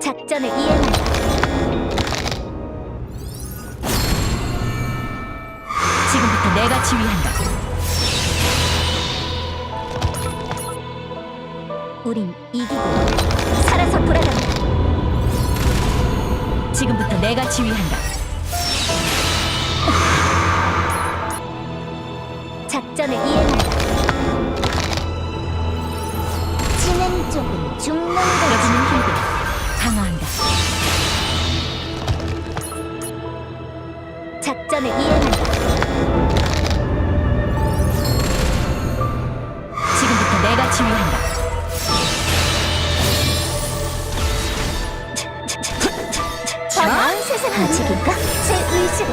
작전을 이행한다. 지금부터 내가 지휘한다. 우린 이기고 살아서 돌아간다. 지금부터 내가 지휘한다. 작전을 이행한다. 지는 쪽은 죽는 거 작전을 이행한다. 지금부터 내가 지휘한다. 더 나은 세상 아직인가? 제 의지로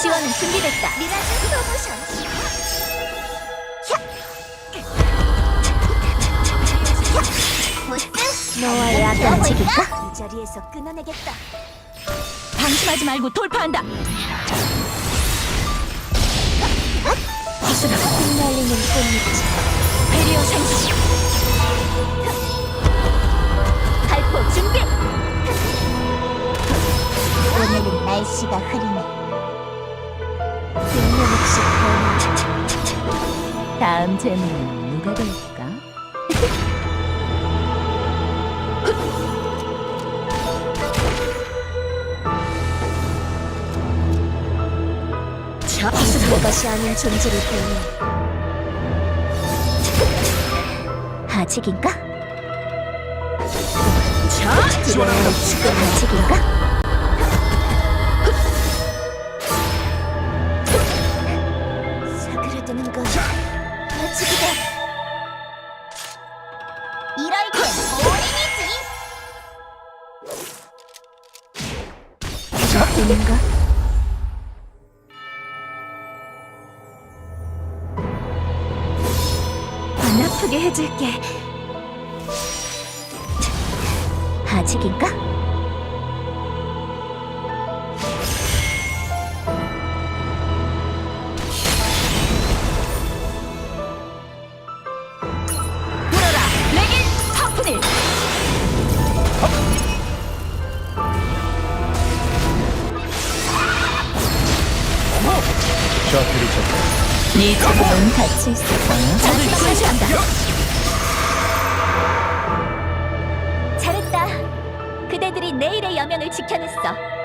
지원은 준비됐다. 미라즈 프로모션. 너와의 악이 아직인가? 이 자리에서 끊어내겠다. 방심하지 말고 돌파한다. 허술하고 흩날리는 꽃잎이 베리어 생성. 발포 준비. 오늘은 날씨가 흐리네. 변화. 다음 재물은 누가 될까? 내 것이 아닌 존재를 보니. 아직인가? 자, 지원하는 지금 아직인가? 사그라드는 건 아직이다. 이럴 땐 올인이지 되는가? 아프게 해줄게. 아직인가? 하프닐. 셔틀이 쳤다. 네 책임은 같이 있어서 적을 분쇄한다. 잘했다. 그대들이 내일의 여명을 지켜냈어.